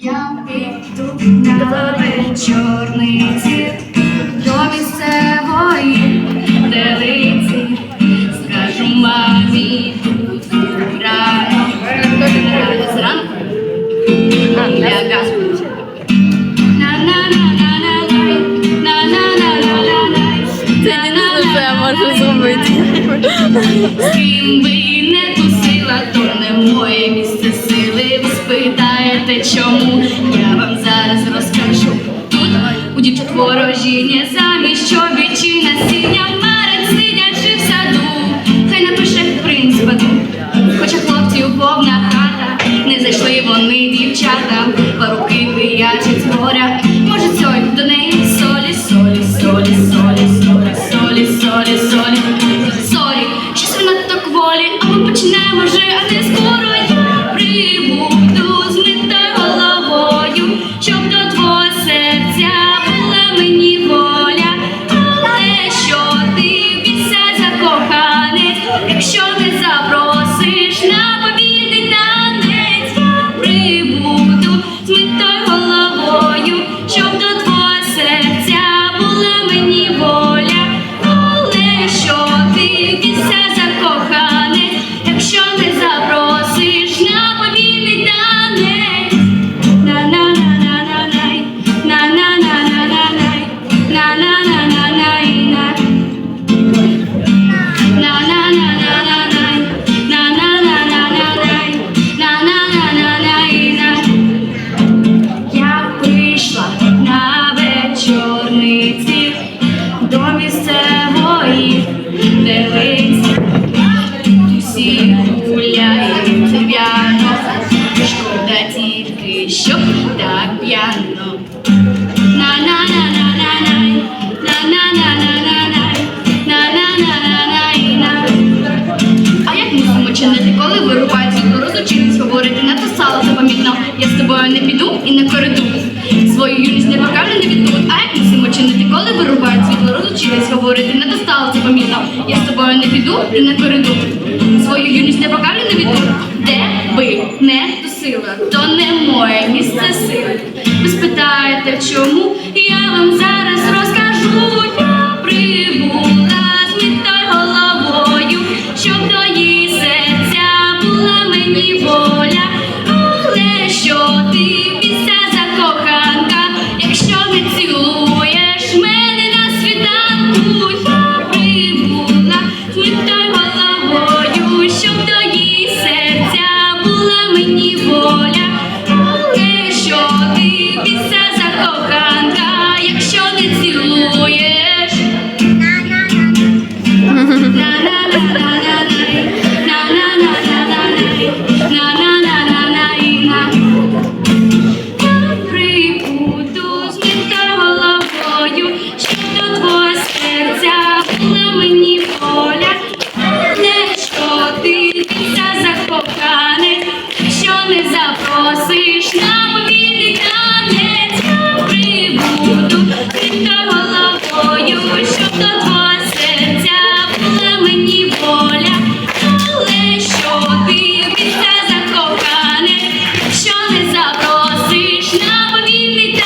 Я піду на вечорниці до місцевої телиці. Скажу мамі рано. Рано зранку. Я газу. Можу зробити. З ким би не тусила, то не моє місце чому я вам зараз розкажу. Тут у дівчат ворожіння замість що чи синя марить, сидячи в саду. Хай напише принц паду. Хоча хлопців повна хата, не зайшли вони дівчата, паруки пиячать з горя. Воля. серце моїх, де. Коли вирубають світло, розучились говорити, не то стало запам'ятно. Я з тобою не піду і не кориту. Свою юність не покажу, не відбудуть. Де би не тусила, то не моє місце сили. Ви спитаєте, чому я вам зараз розкажу. Я прибула з мітою головою, щоб до її серця була мені воля. мені воля. Носиш нам від танеця прибуду, та головою, щоб до твого серця була мені воля, але що ти віце закохане, що не запросиш на повільний.